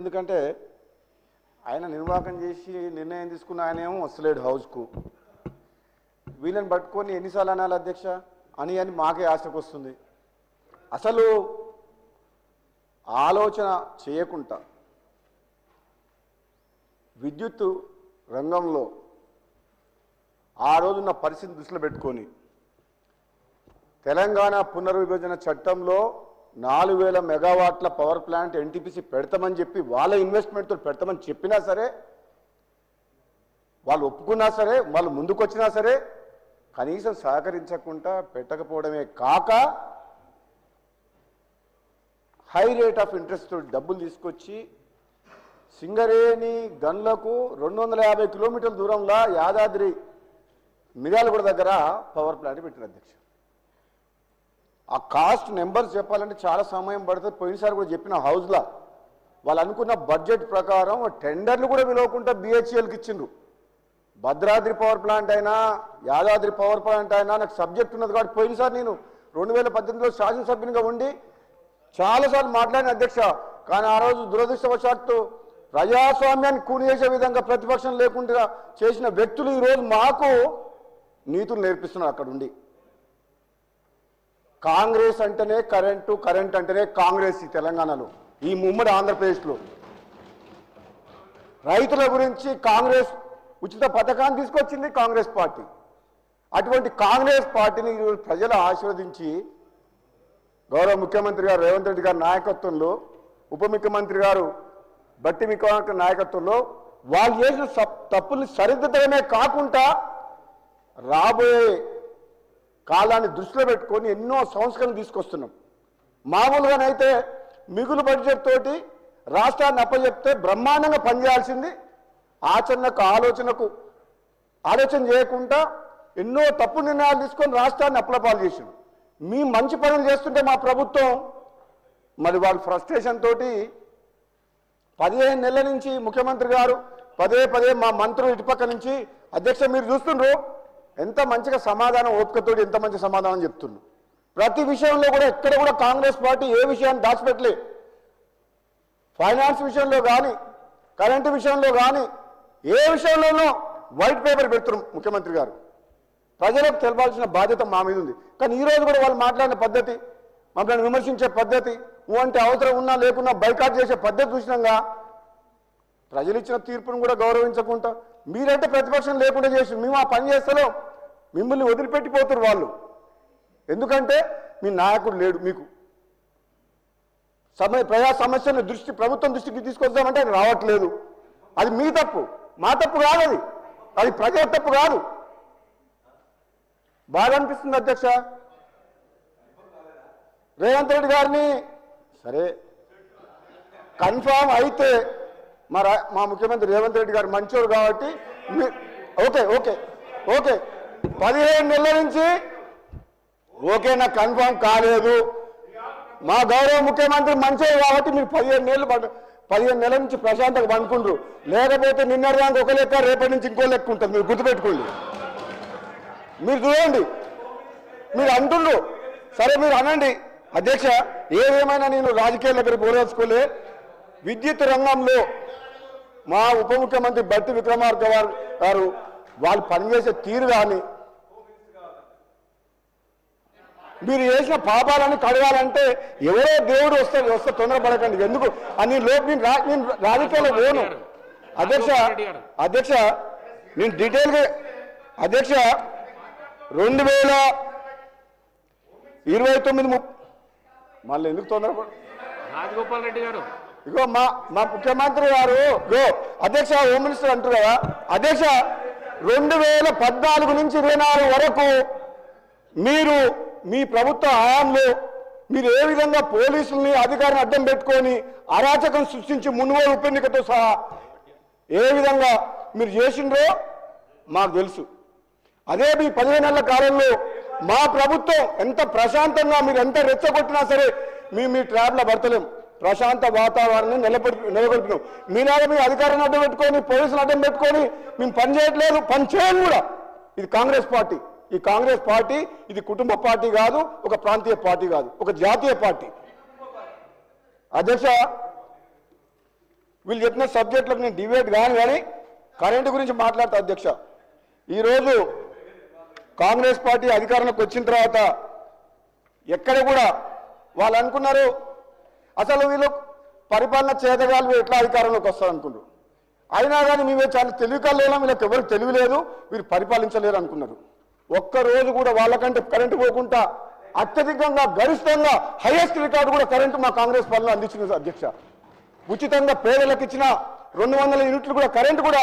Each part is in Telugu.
ఎందుకంటే ఆయన నిర్వాహకం చేసి నిర్ణయం తీసుకున్న ఆయనేమో వస్తలేడు హౌస్కు వీళ్ళని పట్టుకొని ఎన్నిసార్లు అనాలి అధ్యక్ష? అని అని మాకే ఆశకు వస్తుంది. అసలు ఆలోచన చేయకుండా విద్యుత్ రంగంలో ఆ రోజున్న పరిస్థితి దృష్టిలో పెట్టుకొని తెలంగాణ పునర్విభజన చట్టంలో నాలుగు వేల మెగావాట్ల పవర్ ప్లాంట్ ఎన్టీపీసీ పెడతామని చెప్పి వాళ్ళ ఇన్వెస్ట్మెంట్తో పెడతామని చెప్పినా సరే వాళ్ళు ఒప్పుకున్నా సరే వాళ్ళు ముందుకొచ్చినా సరే కనీసం సహకరించకుండా పెట్టకపోవడమే కాక హై రేట్ ఆఫ్ ఇంట్రెస్ట్ డబ్బులు తీసుకొచ్చి సింగరేణి గన్లకు రెండు వందల యాభై కిలోమీటర్ల దూరంలో యాదాద్రి మిర్యాలగూడ దగ్గర పవర్ ప్లాంట్ పెట్టిన అధ్యక్ష. ఆ కాస్ట్ నెంబర్స్ చెప్పాలంటే చాలా సమయం పడుతుంది. పోయినసారి కూడా చెప్పిన హౌస్లో వాళ్ళు అనుకున్న బడ్జెట్ ప్రకారం టెండర్లు కూడా పిలవకుండా బిహెచ్ఎల్కి ఇచ్చిండ్రు. భద్రాద్రి పవర్ ప్లాంట్ అయినా యాదాద్రి పవర్ ప్లాంట్ అయినా నాకు సబ్జెక్ట్ ఉన్నది కాబట్టి పోయినసారి నేను రెండు వేల పద్దెనిమిదిలో శాసనసభ్యునిగా ఉండి చాలాసార్లు మాట్లాడిన అధ్యక్ష. కానీ ఆ రోజు దురదృష్టవశాత్తు ప్రజాస్వామ్యాన్ని కూనిచేసే విధంగా ప్రతిపక్షం లేకుండా చేసిన వ్యక్తులు ఈరోజు మాకు నీతులు నేర్పిస్తున్నారు అక్కడ ఉండి. కాంగ్రెస్ అంటేనే కరెంటు కరెంట్ అంటేనే కాంగ్రెస్ ఈ తెలంగాణలో ఈ ముమ్మడి ఆంధ్రప్రదేశ్లో. రైతుల గురించి కాంగ్రెస్ ఉచిత పథకాన్ని తీసుకొచ్చింది కాంగ్రెస్ పార్టీ. అటువంటి కాంగ్రెస్ పార్టీని ప్రజలు ఆశీర్వదించి గౌరవ ముఖ్యమంత్రి గారు రేవంత్ రెడ్డి గారి నాయకత్వంలో ఉప ముఖ్యమంత్రి గారు బట్టి విక్రమార్క నాయకత్వంలో వాళ్ళు చేసిన తప్పులు తప్పుల్ని సరిదిద్దడమే కాకుండా రాబోయే కాలాన్ని దృష్టిలో పెట్టుకొని ఎన్నో సంస్కరణలు తీసుకొస్తున్నాం. మామూలుగానైతే మిగులు బడ్జెట్ తోటి రాష్ట్రాన్ని అప్పచెప్తే బ్రహ్మాండంగా పనిచేయాల్సింది ఆచరణకు ఆలోచనకు ఆలోచన చేయకుండా ఎన్నో తప్పు నిర్ణయాలు తీసుకొని రాష్ట్రాన్ని అప్లపాలు చేసిండు మీ మంచి పనులు చేస్తుంటే మా ప్రభుత్వం మరి వాళ్ళ ఫ్రస్ట్రేషన్ తోటి పదిహేను నెలల నుంచి ముఖ్యమంత్రి గారు పదే పదే మా మంత్రులు ఇటుపక్క నుంచి అధ్యక్ష మీరు చూస్తుండ్రు? ఎంత మంచిగా సమాధానం ఓపికతోటి ఎంత మంచి సమాధానం చెప్తుండ్రు ప్రతి విషయంలో కూడా ఎక్కడ కూడా కాంగ్రెస్ పార్టీ ఏ విషయాన్ని దాచిపెట్టలే. ఫైనాన్స్ విషయంలో కానీ కరెంటు విషయంలో కానీ ఏ విషయంలోనూ వైట్ పేపర్ పెడుతున్నారు ముఖ్యమంత్రి గారు. ప్రజలకు తెలపాల్సిన బాధ్యత మా మీద ఉంది. కానీ ఈ రోజు కూడా వాళ్ళు మాట్లాడిన పద్ధతి మమ్మల్ని విమర్శించే పద్ధతి ఊ అంటే అవసరం ఉన్నా లేకున్నా బైకాట్ చేసే పద్ధతి చూసినాగా ప్రజలు ఇచ్చిన తీర్పును కూడా గౌరవించకుండా మీరంటే ప్రతిపక్షం లేకుండా చేసి మేము ఆ పని చేస్తలేం. మిమ్మల్ని వదిలిపెట్టిపోతారు వాళ్ళు. ఎందుకంటే మీ నాయకుడు లేడు మీకు. సమయ ప్రజా సమస్యను దృష్టి ప్రభుత్వం దృష్టికి తీసుకొద్దామంటే అది రావట్లేదు. అది మీ తప్పు. మా తప్పు కాదు అది. అది ప్రజల తప్పు కాదు. బాగా అనిపిస్తుంది అధ్యక్ష. రేవంత్ రెడ్డి గారిని సరే కన్ఫామ్ అయితే మా మా ముఖ్యమంత్రి రేవంత్ రెడ్డి గారు మంచోరు కాబట్టి మీ- ఓకే ఓకే ఓకే. పదిహేను నెలల నుంచి ఓకే నాకు కన్ఫామ్ కాలేదు. మా గౌరవ ముఖ్యమంత్రి మంచిది కాబట్టి మీరు పదిహేను నెలలు పడ- పదిహేను నెలల నుంచి ప్రశాంతంగా పండుకుండ్రు. లేకపోతే నిన్న దానికి ఒక లెక్క రేపటి నుంచి ఇంకో లెక్క ఉంటుంది. మీరు గుర్తుపెట్టుకోండి. మీరు చూడండి. మీరు అంటుండ్రు. సరే మీరు అనండి. అధ్యక్ష ఏదేమైనా నేను రాజకీయాల దగ్గర పోరాచుకోలే విద్యుత్ రంగంలో మా ఉప ముఖ్యమంత్రి బట్టి విక్రమార్క గారు గారు వాళ్ళు పనిచేసే తీరు కానీ మీరు చేసిన పాపాలని కడగాలంటే ఎవరో దేవుడు వస్తే వస్తే తొందరపడకండి. ఎందుకు? అని లోపు నేను రా- నేను రాజకీయాల్లో పోను. అధ్యక్ష అధ్యక్ష నేను డీటెయిల్గా అధ్యక్ష రెండు వేల ఇరవై తొమ్మిది మళ్ళీ ఎందుకు తొందరపడ రాజగోపాల్ రెడ్డి గారు. ఇగో మా మా ముఖ్యమంత్రి గారు ఇగో అధ్యక్ష హోమ్ మినిస్టర్ అంటారు కదా. అధ్యక్ష రెండు వేల పద్నాలుగు నుంచి ఇరవై నాలుగు వరకు మీరు మీ ప్రభుత్వ హయాంలో మీరు ఏ విధంగా పోలీసుల్ని అధికారిని అడ్డం పెట్టుకొని అరాచకం సృష్టించి మునుగోలు ఉప ఎన్నికతో సహా ఏ విధంగా మీరు చేసిండ్రో మాకు తెలుసు. అదే మీ పదిహేను నెలల కాలంలో మా ప్రభుత్వం ఎంత ప్రశాంతంగా మీరు ఎంత రెచ్చగొట్టినా సరే మీ మీ ట్రాప్లో పడతలేం. ప్రశాంత వాతావరణాన్ని నిలబెడుతున్నాం. నిలబెట్టినాం మీనాగా మీ అధికారాన్ని అడ్డం పెట్టుకొని పోలీసులు అడ్డం పెట్టుకొని మేము పని చేయట్లేదు. పని చేయను కూడా. ఇది కాంగ్రెస్ పార్టీ. ఈ కాంగ్రెస్ పార్టీ ఇది కుటుంబ పార్టీ కాదు ఒక ప్రాంతీయ పార్టీ కాదు ఒక జాతీయ పార్టీ. అధ్యక్ష వీళ్ళు చెప్పిన సబ్జెక్టులకు నేను డిబేట్ కాను కానీ కరెంటు గురించి మాట్లాడతా అధ్యక్ష. ఈరోజు కాంగ్రెస్ పార్టీ అధికారంలోకి వచ్చిన తర్వాత ఎక్కడ కూడా వాళ్ళు అనుకున్నారు అసలు వీళ్ళు పరిపాలన చేతగాలు ఎట్లా అధికారంలోకి వస్తారు అనుకున్నారు అయినా కానీ మేమే చాలా తెలివి కల్లేనా వీళ్ళకి ఎవరికి తెలివి లేదు వీరు పరిపాలించలేరు అనుకున్నారు. ఒక్క రోజు కూడా వాళ్ళకంటే కరెంటు పోకుండా అత్యధికంగా గరిష్టంగా హైయెస్ట్ రికార్డు కూడా కరెంటు మా కాంగ్రెస్ పాలన అందించింది అధ్యక్ష. ఉచితంగా పేదలకు ఇచ్చిన రెండు వందల యూనిట్లు కూడా కరెంటు కూడా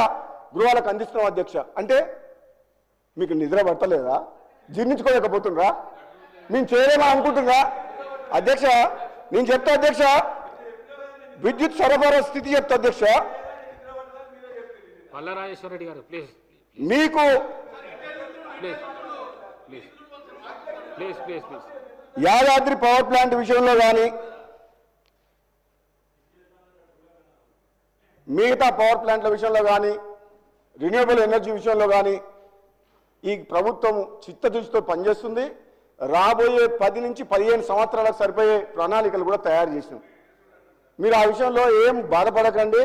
గృహాలకు అందిస్తున్నాం అధ్యక్ష. అంటే మీకు నిద్ర పట్టలేదా? జీర్ణించుకోలేకపోతుండ్రా మేము చేయలేమా అనుకుంటున్నా అధ్యక్ష నేను చెప్తా అధ్యక్ష విద్యుత్ సరఫరా స్థితి చెప్తా అధ్యక్ష. ప్లీజ్. మీకు యాదాద్రి పవర్ ప్లాంట్ విషయంలో కానీ మిగతా పవర్ ప్లాంట్ల విషయంలో కానీ రిన్యూవబుల్ ఎనర్జీ విషయంలో కానీ ఈ ప్రభుత్వం చిత్తదృష్టితో పనిచేస్తుంది. రాబోయే పది నుంచి పదిహేను సంవత్సరాలకు సరిపోయే ప్రణాళికలు కూడా తయారు చేసినాం మీరు ఆ విషయంలో ఏం బాధపడకండి.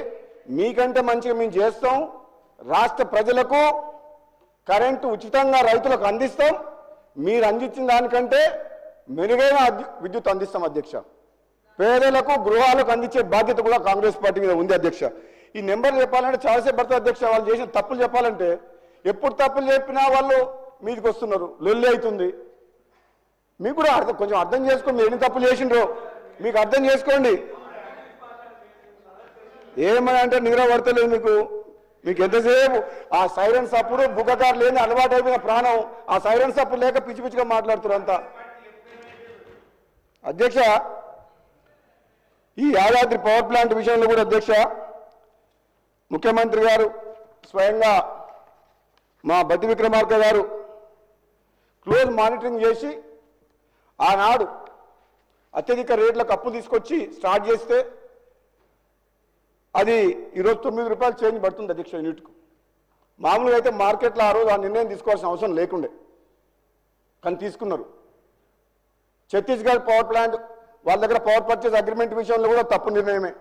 మీకంటే మంచిగా మేము చేస్తాం. రాష్ట్ర ప్రజలకు కరెంటు ఉచితంగా రైతులకు అందిస్తాం. మీరు అందించిన దానికంటే మెరుగైన విద్యుత్ అందిస్తాం అధ్యక్ష. పేదలకు గృహాలకు అందించే బాధ్యత కూడా కాంగ్రెస్ పార్టీ మీద ఉంది అధ్యక్ష. ఈ నెంబర్ చెప్పాలంటే చాలాసేపు పడుతుంది అధ్యక్ష. వాళ్ళు చేసిన తప్పులు చెప్పాలంటే ఎప్పుడు తప్పులు చెప్పినా వాళ్ళు మీదకి వస్తున్నారు. లొల్లి అవుతుంది. మీకు కూడా అర్థం కొంచెం అర్థం చేసుకోండి. మీరు ఎన్ని తప్పులు చేసిండ్రో మీకు అర్థం చేసుకోండి. ఏమని అంటే నిద్ర పడతలేదు మీకు. మీకు ఎంతసేపు? ఆ సైలెన్స్ అప్పుడు బుగ్గకారు లేని అలవాటు అయిపోయిన ప్రాణం. ఆ సైలెన్స్ అప్పుడు లేక పిచ్చి పిచ్చిగా మాట్లాడుతున్నారు అంతా అధ్యక్ష ఈ యాదాద్రి పవర్ ప్లాంట్ విషయంలో కూడా అధ్యక్ష ముఖ్యమంత్రి గారు స్వయంగా మా బతి విక్రమార్క గారు క్లోజ్ మానిటరింగ్ చేసి ఆనాడు అత్యధిక రేట్లకు అప్పు తీసుకొచ్చి స్టార్ట్ చేస్తే అది ఈరోజు తొమ్మిది రూపాయలు చేంజ్ పడుతుంది అధ్యక్ష యూనిట్కు. మామూలుగా అయితే మార్కెట్లో ఆ రోజు ఆ నిర్ణయం తీసుకోవాల్సిన అవసరం లేకుండే. కానీ తీసుకున్నారు. ఛత్తీస్గఢ్ పవర్ ప్లాంట్ వాళ్ళ దగ్గర పవర్ పర్చేస్ అగ్రిమెంట్ విషయంలో కూడా తప్పు నిర్ణయమే.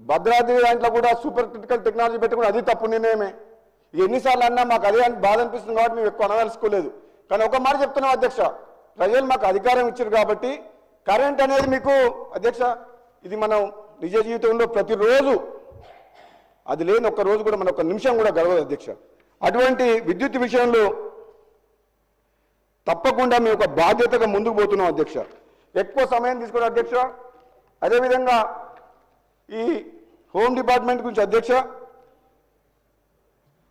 భద్రాద్రి దాంట్లో కూడా సూపర్ క్రిటికల్ టెక్నాలజీ పెట్టుకుని అది తప్పు నిర్ణయమే. ఎన్నిసార్లు అన్నా మాకు అదే అని బాధ అనిపిస్తుంది కాబట్టి మేము ఎక్కువ అనదలుచుకోలేదు. కానీ ఒక మాట చెప్తున్నాం అధ్యక్ష ప్రజలు మాకు అధికారం ఇచ్చారు కాబట్టి కరెంట్ అనేది మీకు అధ్యక్ష ఇది మనం నిజ జీవితంలో ప్రతిరోజు అది లేని ఒక్క రోజు కూడా మన ఒక నిమిషం కూడా గడవదు అధ్యక్ష. అటువంటి విద్యుత్ విషయంలో తప్పకుండా మేము ఒక బాధ్యతగా ముందుకు పోతున్నాం అధ్యక్ష. ఎక్కువ సమయం తీసుకోవడం అధ్యక్ష. అదేవిధంగా ఈ హోమ్ డిపార్ట్మెంట్ గురించి అధ్యక్ష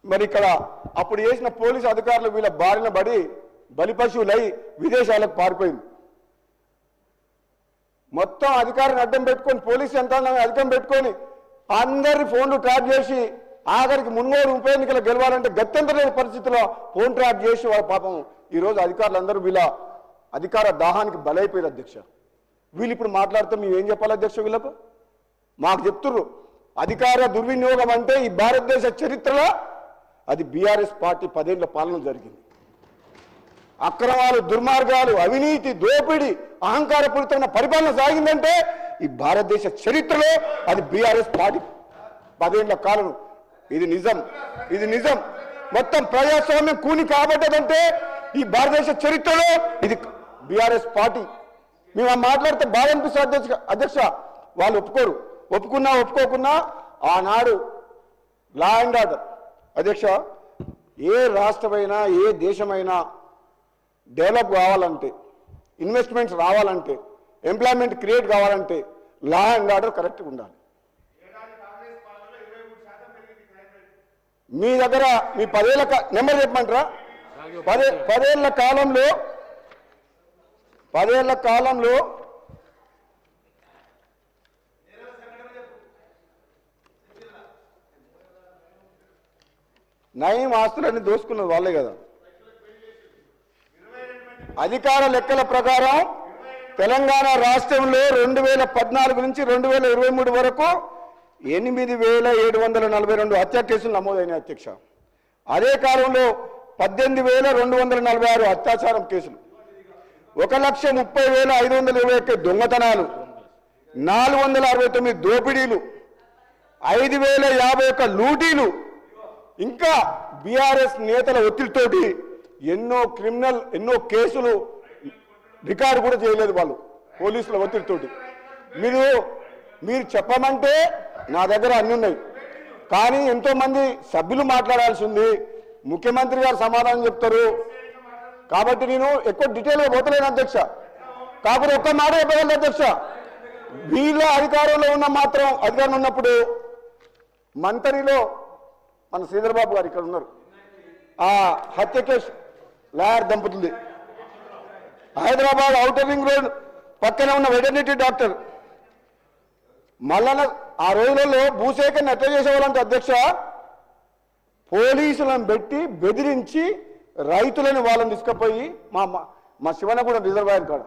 మరి ఇక్కడ అప్పుడు చేసిన పోలీసు అధికారులు వీళ్ళ బారిన పడి బలిపశువులై విదేశాలకు పారిపోయింది. మొత్తం అధికారిని అడ్డం పెట్టుకొని పోలీసు యంత్రాంగాన్ని అడ్డం పెట్టుకొని అందరి ఫోన్లు ట్రాప్ చేసి ఆఖరికి మున్నూరు ఉప ఎన్నికలు గెలవాలంటే గత్యంతరమైన పరిస్థితిలో ఫోన్ ట్రాప్ చేసి వాళ్ళ పాపం ఈరోజు అధికారులందరూ వీళ్ళ అధికార దాహానికి బలైపోయారు అధ్యక్ష. వీళ్ళు ఇప్పుడు మాట్లాడితే మేము ఏం చెప్పాలి అధ్యక్ష వీళ్ళకు? మాకు చెప్తుర్రు అధికార దుర్వినియోగం అంటే ఈ భారతదేశ చరిత్రలో అది బీఆర్ఎస్ పార్టీ పదేళ్ళ పాలన జరిగింది. అక్రమాలు దుర్మార్గాలు అవినీతి దోపిడి అహంకారపూరితమైన పరిపాలన సాగిందంటే ఈ భారతదేశ చరిత్రలో అది బీఆర్ఎస్ పార్టీ పదేళ్ళ కాలం ఇది నిజం. ఇది నిజం. మొత్తం ప్రజాస్వామ్యం కూని కాబట్టదంటే ఈ భారతదేశ చరిత్రలో ఇది బీఆర్ఎస్ పార్టీ. మేము మాట్లాడితే బాధ అనిపిస్తుంది అధ్యక్ష అధ్యక్ష. వాళ్ళు ఒప్పుకోరు. ఒప్పుకున్నా ఒప్పుకోకున్నా ఆనాడు లా అండ్ ఆర్డర్. అధ్యక్ష ఏ రాష్ట్రమైనా ఏ దేశమైనా డెవలప్ కావాలంటే ఇన్వెస్ట్మెంట్స్ రావాలంటే ఎంప్లాయ్మెంట్ క్రియేట్ కావాలంటే లా అండ్ ఆర్డర్ కరెక్ట్గా ఉండాలి. మీ దగ్గర మీ పదేళ్ళ నెంబర్ చెప్పమంటారా? పదే పదేళ్ళ కాలంలో పదేళ్ళ కాలంలో నయం ఆస్తులన్నీ దోసుకున్నది వాళ్ళే కదా. అధికార లెక్కల ప్రకారం తెలంగాణ రాష్ట్రంలో రెండు వేల పద్నాలుగు నుంచి రెండు వేల ఇరవై మూడు వరకు ఎనిమిది వేల ఏడు వందల నలభై రెండు హత్య కేసులు నమోదైనాయి అధ్యక్ష. అదే కాలంలో పద్దెనిమిది వేల రెండు వందల నలభై ఆరు అత్యాచారం కేసులు. ఒక లక్ష ముప్పై వేల ఐదు వందల ఇరవై ఒక్క దొంగతనాలు. నాలుగు వందల అరవై తొమ్మిది దోపిడీలు. ఐదు వేల యాభై ఒక్క లూటీలు. ఇంకా బీఆర్ఎస్ నేతల ఒత్తిడితోటి ఎన్నో క్రిమినల్ ఎన్నో కేసులు రికార్డు కూడా చేయలేదు వాళ్ళు పోలీసుల ఒత్తిడితోటి. మీరు మీరు చెప్పమంటే నా దగ్గర అన్ని ఉన్నాయి. కానీ ఎంతోమంది సభ్యులు మాట్లాడాల్సి ఉంది ముఖ్యమంత్రి గారు సమాధానం చెప్తారు. కాబట్టి నేను ఎక్కువ డీటెయిల్గా పోతలేను అధ్యక్ష. కాకపోతే ఒక్క మాట చెప్పగలను అధ్యక్ష. వీళ్ళ అధికారంలో ఉన్న మాత్రం అధికారం ఉన్నప్పుడు మంతరిలో మన శ్రీధరబాబు గారు ఇక్కడ ఉన్నారు. ఆ హత్య కేసు లాయర్ దంపతులది. హైదరాబాద్ ఔటర్ రింగ్ రోడ్ పక్కన ఉన్న వెటర్నిటీ డాక్టర్. మల్లన ఆ రోజులలో భూసేకరణ ఎట్లా చేసేవాళ్ళంటే అధ్యక్ష పోలీసులను పెట్టి బెదిరించి రైతులను వాళ్ళని తీసుకుపోయి మా మా- శివన శివనగూడెం రిజర్వాయర్ కాడ.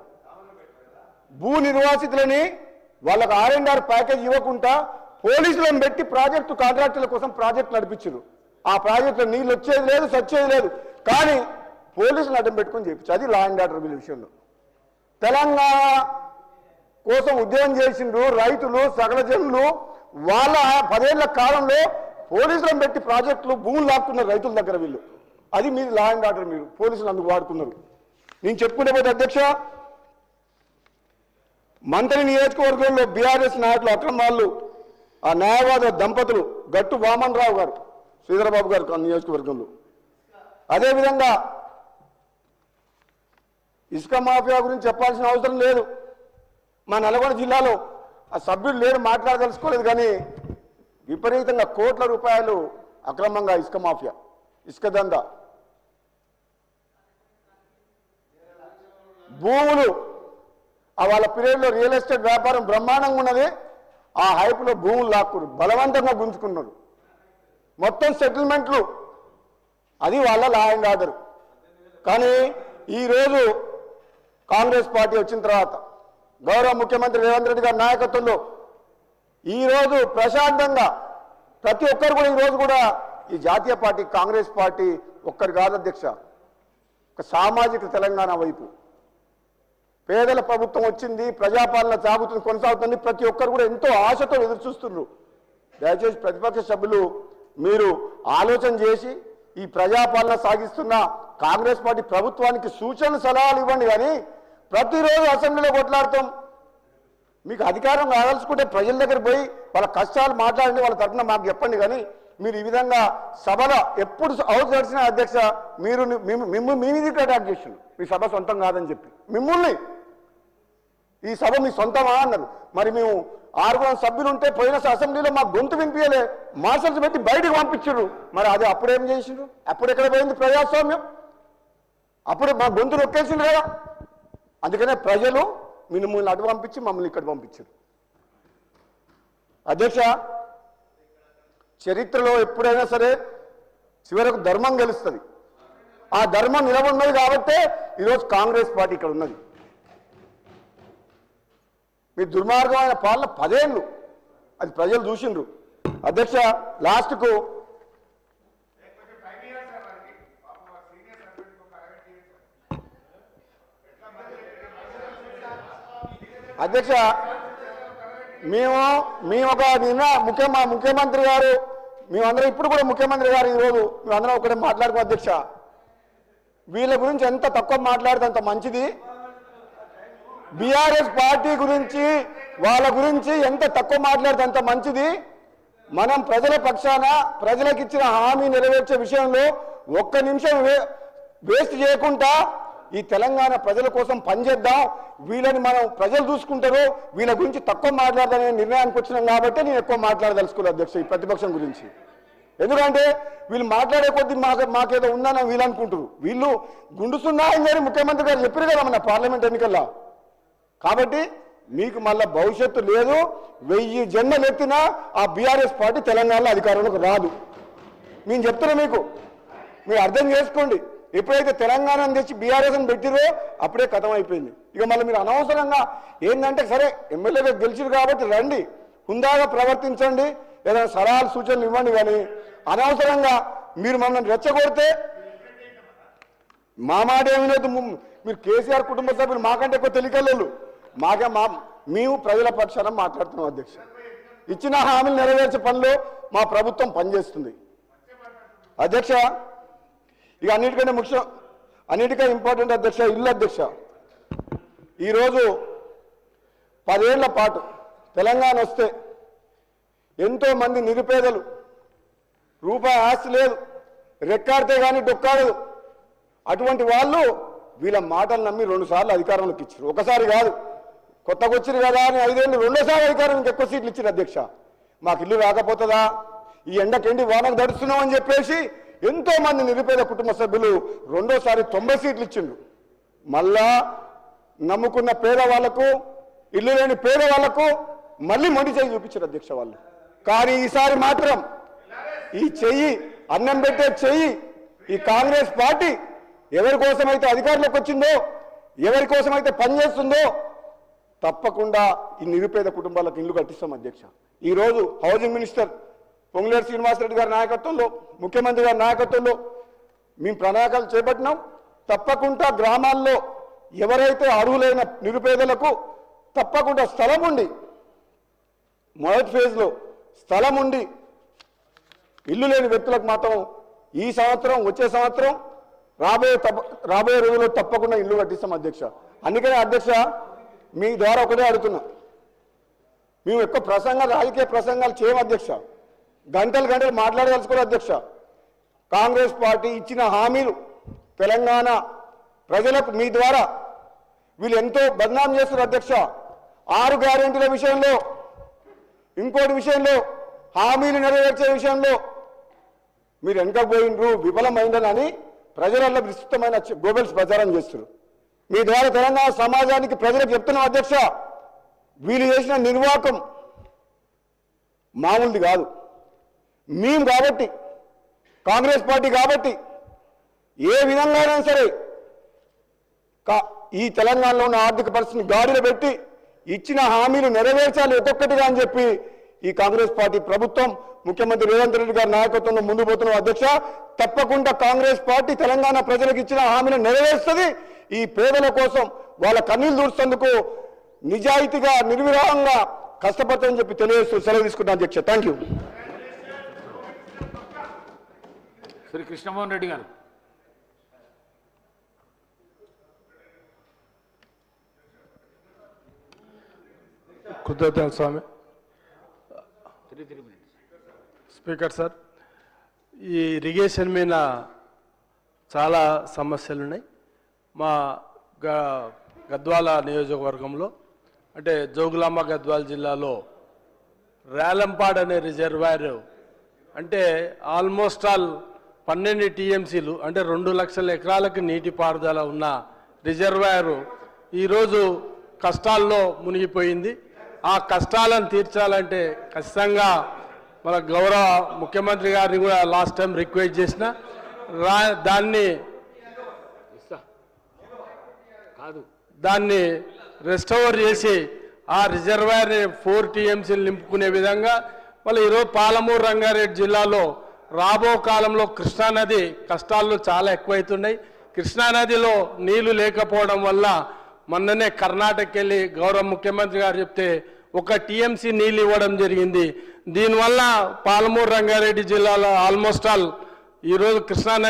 భూ నిర్వాసితులని వాళ్ళకు ఆర్ అండ్ ఆర్ ప్యాకేజ్ ఇవ్వకుండా పోలీసులను పెట్టి ప్రాజెక్టు కాంట్రాక్టుల కోసం ప్రాజెక్ట్ నడిపించారు. ఆ ప్రాజెక్టులో నీళ్ళు వచ్చేది లేదు సచ్చేది లేదు. కానీ పోలీసులు అడ్డం పెట్టుకొని చేయించు. అది లా అండ్ ఆర్డర్ బిల్ విషయంలో తెలంగాణ కోసం ఉద్యమం చేసిండ్రు రైతులు సకల జనులు. వాళ్ళ పదేళ్ళ కాలంలో పోలీసులను పెట్టి ప్రాజెక్టులు భూములు లాక్కున్నారు రైతుల దగ్గర వీళ్ళు. అది మీరు లా అండ్ ఆర్డర్ మీరు. పోలీసులు అందుకు వాడుకున్నారు నేను చెప్పుకునే పోతే అధ్యక్ష మంత్రి నియోజకవర్గంలో బీఆర్ఎస్ నాయకులు అక్రమాలు ఆ న్యాయవాద దంపతులు గట్టు వామన్ రావు గారు శ్రీధరబాబు గారు నియోజకవర్గంలో. అదేవిధంగా ఇసుక మాఫియా గురించి చెప్పాల్సిన అవసరం లేదు. మా నల్గొండ జిల్లాలో ఆ సభ్యులు లేరు మాట్లాడదలుచుకోలేదు కానీ విపరీతంగా కోట్ల రూపాయలు అక్రమంగా ఇసుక మాఫియా ఇసుక దందా. భూములు ఆ వాళ్ళ పీరియడ్లో రియల్ ఎస్టేట్ వ్యాపారం బ్రహ్మాండంగా ఉన్నది. ఆ హైప్లో భూములు లాక్కురు బలవంతంగా గుంజుకున్నారు. మొత్తం సెటిల్మెంట్లు అది వాళ్ళ లా అండ్ ఆర్డర్ కానీ ఈరోజు కాంగ్రెస్ పార్టీ వచ్చిన తర్వాత గౌరవ ముఖ్యమంత్రి రేవంత్ రెడ్డి గారి నాయకత్వంలో ఈరోజు ప్రశాంతంగా ప్రతి ఒక్కరు కూడా ఈరోజు కూడా ఈ జాతీయ పార్టీ కాంగ్రెస్ పార్టీ ఒక్కరు కాదు అధ్యక్ష. ఒక సామాజిక తెలంగాణ వైపు. పేదల ప్రభుత్వం వచ్చింది ప్రజాపాలన సాగుతుంది కొనసాగుతుంది ప్రతి ఒక్కరు కూడా ఎంతో ఆశతో ఎదురు చూస్తున్నారు. దయచేసి ప్రతిపక్ష సభ్యులు మీరు ఆలోచన చేసి ఈ ప్రజాపాలన సాగిస్తున్న కాంగ్రెస్ పార్టీ ప్రభుత్వానికి సూచనలు సలహాలు ఇవ్వండి కానీ ప్రతిరోజు అసెంబ్లీలో కొట్లాడతాం. మీకు అధికారం కావాల్సుకుంటే ప్రజల దగ్గర పోయి వాళ్ళ కష్టాలు మాట్లాడండి వాళ్ళ తరఫున మాకు చెప్పండి కానీ మీరు ఈ విధంగా సభలో ఎప్పుడు హౌస్ నడిచిన అధ్యక్ష మీరు మిమ్మల్ని మీ మీద అటాక్ చేసిండు. మీ సభ సొంతం కాదని చెప్పి. మిమ్మల్ని. ఈ సభ మీ సొంతమా అన్నారు. మరి మేము ఆరుగురు సభ్యులు ఉంటే పోయిన అసెంబ్లీలో మా గొంతు వినిపించలే మార్షల్స్ పెట్టి బయటకు పంపించారు మరి అది అప్పుడేం చేసిండ్రు? అప్పుడు ఎక్కడ పోయింది ప్రజాస్వామ్యం? అప్పుడు మా గొంతు నొక్కేసిండ్రు కదా. అందుకనే ప్రజలు మిమ్మల్ని అటు పంపించి మమ్మల్ని ఇక్కడ పంపించారు. అధ్యక్ష చరిత్రలో ఎప్పుడైనా సరే చివరకు ధర్మం గెలుస్తుంది. ఆ ధర్మం నిలబడినది కాబట్టే ఈరోజు కాంగ్రెస్ పార్టీ ఇక్కడ ఉన్నది. మీ దుర్మార్గమైన పాలన పదేళ్ళు అది ప్రజలు చూసిండ్రు. అధ్యక్ష లాస్ట్కు అధ్యక్ష మేము మేము ఒక నిన్న ముఖ్య మా ముఖ్యమంత్రి గారు మేమందరం ఇప్పుడు కూడా ముఖ్యమంత్రి గారు ఈరోజు మేమందరం ఒకటే మాట్లాడుకో అధ్యక్ష. వీళ్ళ గురించి ఎంత తక్కువ మాట్లాడితే అంత మంచిది. బీఆర్ఎస్ పార్టీ గురించి వాళ్ళ గురించి ఎంత తక్కువ మాట్లాడితే అంత మంచిది. మనం ప్రజల పక్షాన ప్రజలకు ఇచ్చిన హామీ నెరవేర్చే విషయంలో ఒక్క నిమిషం వే- వేస్ట్ చేయకుండా ఈ తెలంగాణ ప్రజల కోసం పనిచేద్దాం. వీళ్ళని మనం ప్రజలు చూసుకుంటారో వీళ్ళ గురించి తక్కువ మాట్లాడదనే నిర్ణయానికి వచ్చినాం కాబట్టి నేను ఎక్కువ మాట్లాడదలుచుకోలేదు అధ్యక్ష ఈ ప్రతిపక్షం గురించి. ఎందుకంటే వీళ్ళు మాట్లాడే కొద్దీ మాకు మాకేదో ఉందని వీళ్ళు అనుకుంటారు వీళ్ళు గుండుసున్నా అని ముఖ్యమంత్రి గారు చెప్పారు కదా మన పార్లమెంట్ ఎన్నికల్లో. కాబట్టి మీకు మళ్ళీ భవిష్యత్తు లేదు. వెయ్యి జన్మలు ఎత్తినా ఆ బీఆర్ఎస్ పార్టీ తెలంగాణలో అధికారంలోకి రాదు. నేను చెప్తున్నా మీకు. మీరు అర్థం చేసుకోండి. ఎప్పుడైతే తెలంగాణను తెచ్చి బీఆర్ఎస్ని పెట్టిరో అప్పుడే కథం అయిపోయింది ఇక మళ్ళీ మీరు అనవసరంగా ఏంటంటే సరే ఎమ్మెల్యేగా గెలిచిరు కాబట్టి రండి హుందాగా ప్రవర్తించండి ఏదైనా సలహాలు సూచనలు ఇవ్వండి కానీ అనవసరంగా మీరు మమ్మల్ని రెచ్చగొడితే మా మాట ఏమిలేదు మీరు కేసీఆర్ కుటుంబ సభ్యులు మాకంటే ఎక్కువ తెలియకలేదు మాకే మా మేము ప్రజల పక్షాన మాట్లాడుతున్నాం అధ్యక్ష. ఇచ్చిన హామీలు నెరవేర్చే పనిలో మా ప్రభుత్వం పనిచేస్తుంది. అధ్యక్ష ఇక అన్నిటికంటే ముఖ్యం అన్నిటికంటే ఇంపార్టెంట్ అధ్యక్ష ఇల్లు అధ్యక్ష. ఈరోజు పదేళ్ళ పాటు తెలంగాణ వస్తే ఎంతోమంది నిరుపేదలు రూపాయి ఆస్తి లేదు రెక్కాడితే కానీ డొక్కాడదు. అటువంటి వాళ్ళు వీళ్ళ మాటలు నమ్మి రెండుసార్లు అధికారంలోకి ఇచ్చారు ఒకసారి కాదు కొత్తగా వచ్చిరు కదా అని ఐదేళ్ళు రెండోసారి అధికారానికి ఎక్కువ సీట్లు ఇచ్చారు అధ్యక్ష. మాకు ఇల్లు రాకపోతుందా? ఈ ఎండకెండి వానకు దడుస్తున్నాం అని చెప్పేసి ఎంతో మంది నిరుపేద కుటుంబ సభ్యులు రెండోసారి తొంభై సీట్లు ఇచ్చిండ్రు. మళ్ళా నమ్ముకున్న పేదవాళ్ళకు ఇల్లు లేని పేదవాళ్ళకు మళ్ళీ మొండి చేయి చూపించారు అధ్యక్ష వాళ్ళు. కానీ ఈసారి మాత్రం ఈ చెయ్యి అన్నం పెట్టే చెయ్యి ఈ కాంగ్రెస్ పార్టీ ఎవరి కోసమైతే అధికారంలోకి వచ్చిందో ఎవరి కోసమైతే పనిచేస్తుందో తప్పకుండా ఈ నిరుపేద కుటుంబాలకు ఇల్లు కట్టిస్తాం అధ్యక్ష. ఈరోజు హౌసింగ్ మినిస్టర్ పొంగులేరు శ్రీనివాసరెడ్డి గారి నాయకత్వంలో ముఖ్యమంత్రి గారి నాయకత్వంలో మేము ప్రణాళికలు చేపట్టినాం. తప్పకుండా గ్రామాల్లో ఎవరైతే అర్హులైన నిరుపేదలకు తప్పకుండా స్థలం ఉండి మొదటి ఫేజ్లో స్థలం ఉండి ఇల్లు లేని వ్యక్తులకు మాత్రం ఈ సంవత్సరం వచ్చే సంవత్సరం రాబోయే తప్ప రాబోయే రోజుల్లో తప్పకుండా ఇల్లు కట్టిస్తాం అధ్యక్ష. అందుకనే అధ్యక్ష మీ ద్వారా ఒకటే అడుగుతున్నా. మేము ఎక్కువ ప్రసంగాలు రాజకీయ ప్రసంగాలు చేయం అధ్యక్ష. గంటలు గంటలు మాట్లాడదలుచుకోరు అధ్యక్ష కాంగ్రెస్ పార్టీ ఇచ్చిన హామీలు తెలంగాణ ప్రజలకు మీ ద్వారా వీళ్ళు ఎంతో బదనాం చేస్తున్నారు అధ్యక్ష. ఆరు గ్యారెంటీల విషయంలో ఇంకోటి విషయంలో హామీలు నెరవేర్చే విషయంలో మీరు వెనకపోయినరు విఫలమైందని ప్రజలలో విస్తృతమైన గోబెల్స్ ప్రచారం చేస్తారు మీ ద్వారా తెలంగాణ సమాజానికి ప్రజలకు చెప్తున్నాం అధ్యక్ష వీళ్ళు చేసిన నిర్వాకం మామూలుది కాదు. మేము కాబట్టి కాంగ్రెస్ పార్టీ కాబట్టి ఏ విధంగానైనా సరే కా- ఈ తెలంగాణలో ఉన్న ఆర్థిక పరిస్థితిని గాడిలో పెట్టి ఇచ్చిన హామీలు నెరవేర్చాలి ఒక్కొక్కటిగా అని చెప్పి ఈ కాంగ్రెస్ పార్టీ ప్రభుత్వం ముఖ్యమంత్రి రేవంత్ రెడ్డి గారి నాయకత్వంలో ముందు పోతున్న అధ్యక్ష తప్పకుండా కాంగ్రెస్ పార్టీ తెలంగాణ ప్రజలకు ఇచ్చిన హామీని నెరవేరుస్తుంది. ఈ పేదల కోసం వాళ్ళ కన్నీలు దూర్చేందుకు నిజాయితీగా నిర్విరామంగా కష్టపడతామని చెప్పి తెలియజేస్తూ సెలవు తీసుకుంటాను అధ్యక్ష. థ్యాంక్ శ్రీ కృష్ణమోహన్ రెడ్డి గారు. కృతజ్ఞతలు స్వామి. స్పీకర్ సార్ ఈ ఇరిగేషన్ మీద చాలా సమస్యలు ఉన్నాయి మా గద్వాల నియోజకవర్గంలో అంటే జోగులాంబ గద్వాల జిల్లాలో రేలంపాడ్ అనే రిజర్వాయర్ అంటే ఆల్మోస్ట్ ఆల్ పన్నెండు టీఎంసీలు అంటే రెండు లక్షల ఎకరాలకు నీటి పారుదల ఉన్న రిజర్వాయర్ ఈరోజు కష్టాల్లో మునిగిపోయింది. ఆ కష్టాలను తీర్చాలంటే ఖచ్చితంగా మన గౌరవ ముఖ్యమంత్రి గారిని కూడా లాస్ట్ టైం రిక్వెస్ట్ చేసిన. రా దాన్ని కాదు. దాన్ని రెస్టోర్ చేసి ఆ రిజర్వాయర్ని ఫోర్ టీఎంసీలు నింపుకునే విధంగా మళ్ళీ ఈరోజు పాలమూరు రంగారెడ్డి జిల్లాలో రాబో కాలంలో కృష్ణానది కష్టాలు చాలా ఎక్కువైతున్నాయి. కృష్ణానదిలో నీళ్ళు లేకపోవడం వల్ల మొన్ననే కర్ణాటకకి వెళ్ళి గౌరవ ముఖ్యమంత్రి గారు చెప్తే ఒక టీఎంసీ నీళ్ళు ఇవ్వడం జరిగింది. దీనివల్ల పాలమూరు రంగారెడ్డి జిల్లాలో ఆల్మోస్ట్ ఆల్ ఈరోజు కృష్ణానది